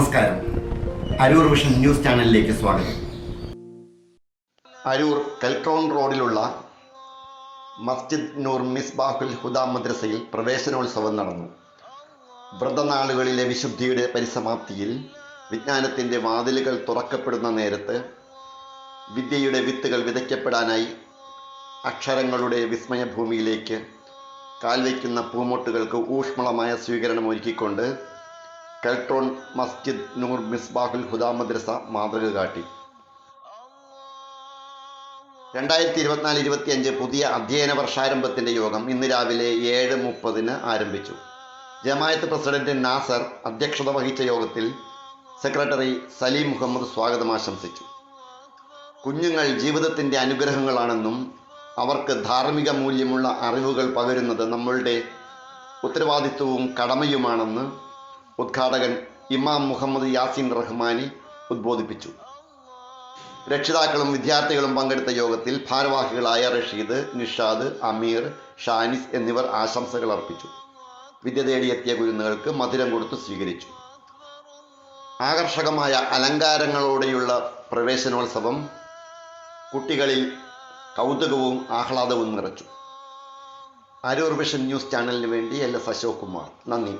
നമസ്കാരം. Aroor vision news ചാനലിലേക്ക് സ്വാഗതം. അരൂർ കൽട്രോൺ റോഡിലുള്ള മസ്ജിദ് നൂർ മിസ്ബാഹുൽ ഹുദ മദ്രസയിൽ പ്രവേശനോത്സവം നടന്നു. വ്രതനാളുകളിലെ വിശുദ്ധിയുടെ പരിസമാപ്തിയിൽ വിജ്ഞാനത്തിന്റെ വാതിലുകൾ തുറക്കപ്പെടുന്ന നേരത്ത് വിദ്യയുടെ വിത്തുകൾ വിതയ്ക്കപ്പെടാനായി അക്ഷരങ്ങളുടെ വിസ്മയഭൂമിയിലേക്ക് കാൽവയ്ക്കുന്ന പൂമൊട്ടുകൾക്ക് ഊഷ്മളമായ സ്വീകരണം ഒരുക്കിക്കൊണ്ട് കെൽട്രോൺ മസ്ജിദ് നൂർ മിസ്ബാഹുൽ ഹുദ മദ്രസ മാതൃക കാട്ടി. രണ്ടായിരത്തി ഇരുപത്തിനാല് ഇരുപത്തിയഞ്ച് പുതിയ അധ്യയന വർഷാരംഭത്തിന്റെ യോഗം ഇന്ന് രാവിലെ ഏഴ് മുപ്പതിന് ആരംഭിച്ചു. ജമായത്ത് പ്രസിഡന്റ് നാസർ അധ്യക്ഷത വഹിച്ച യോഗത്തിൽ സെക്രട്ടറി സലീം മുഹമ്മദ് സ്വാഗതം ആശംസിച്ചു. കുഞ്ഞുങ്ങൾ ജീവിതത്തിന്റെ അനുഗ്രഹങ്ങളാണെന്നും അവർക്ക് ധാർമ്മിക മൂല്യമുള്ള അറിവുകൾ പകരുന്നത് നമ്മളുടെ ഉത്തരവാദിത്വവും കടമയുമാണെന്ന് ഉദ്ഘാടകൻ ഇമാം മുഹമ്മദ് യാസിൻ റഹ്മാനി ഉദ്ബോധിപ്പിച്ചു. രക്ഷിതാക്കളും വിദ്യാർത്ഥികളും പങ്കെടുത്ത യോഗത്തിൽ ഭാരവാഹികളായ റഷീദ് നിഷാദ് അമീർ ഷാനിസ് എന്നിവർ ആശംസകൾ അർപ്പിച്ചു. വിദ്യ തേടിയെത്തിയ കുരുന്നുകൾക്ക് മധുരം കൊടുത്തു സ്വീകരിച്ചു. ആകർഷകമായ അലങ്കാരങ്ങളോടെയുള്ള പ്രവേശനോത്സവം കുട്ടികളിൽ കൗതുകവും ആഹ്ലാദവും നിറച്ചു. അരൂർ വിഷൻ ന്യൂസ് ചാനലിന് വേണ്ടി എൽ എസ് അശോക് കുമാർ. നന്ദി.